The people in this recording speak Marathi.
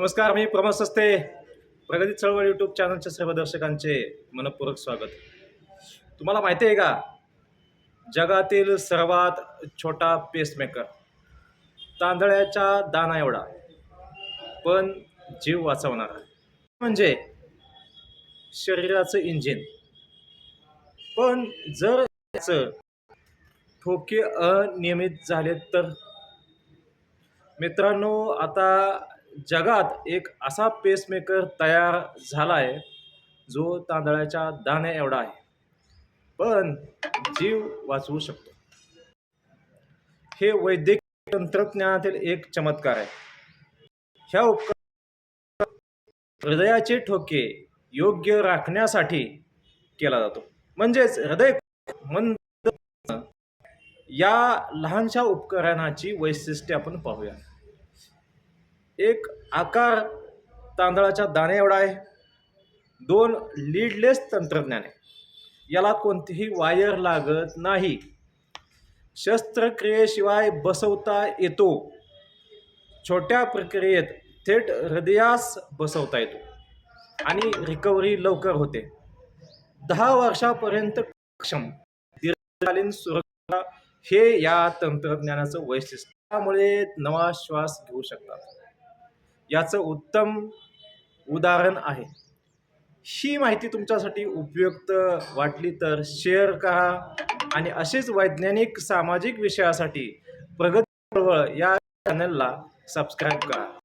नमस्कार मी प्रमोद सस्ते प्रगती चळवळ यूट्यूब चॅनलच्या सर्व दर्शकांचे मनपूर्वक स्वागत. तुम्हाला माहिती आहे का? जगातील सर्वात छोटा पेसमेकर तांदळ्याच्या दाना एवढा पण जीव वाचवणारा. म्हणजे शरीराचं इंजिन पण जर त्याचं ठोके अनियमित झाले तर? मित्रांनो आता जगात एक असा पेसमेकर तयार झाला आहे जो तांदळाच्या दाण्या एवढा आहे. पण जीव वाचवू शकतो. हे वैद्यकीय तंत्रज्ञानातील एक चमत्कार आहे. ह्या उपकरण हृदयाचे ठोके योग्य राखण्यासाठी केला जातो. म्हणजेच हृदय मंद या लहानशा उपकरणाची वैशिष्ट्ये आपण पाहूया. एक आकार तांदळाच्या दाणे एवढा आहे. दोन लीडलेस तंत्रज्ञान आहे. याला कोणतीही वायर लागत नाही. शस्त्रक्रियेशिवाय बसवता येतो. छोट्या प्रक्रियेत थेट हृदयास बसवता येतो. आणि रिकव्हरी लवकर होते. दहा वर्षापर्यंत क्षम दीर्घकालीन सुरक्षा हे या तंत्रज्ञानाचं वैशिष्ट्य. त्यामुळे नवा श्वास घेऊ शकतात याचं उत्तम उदाहरण आहे. ही माहिती तुमच्यासाठी उपयुक्त वाटली तर शेअर करा आणि असेच वैज्ञानिक सामाजिक विषयासाठी प्रगती चळवळ या चॅनलला सबस्क्राईब करा.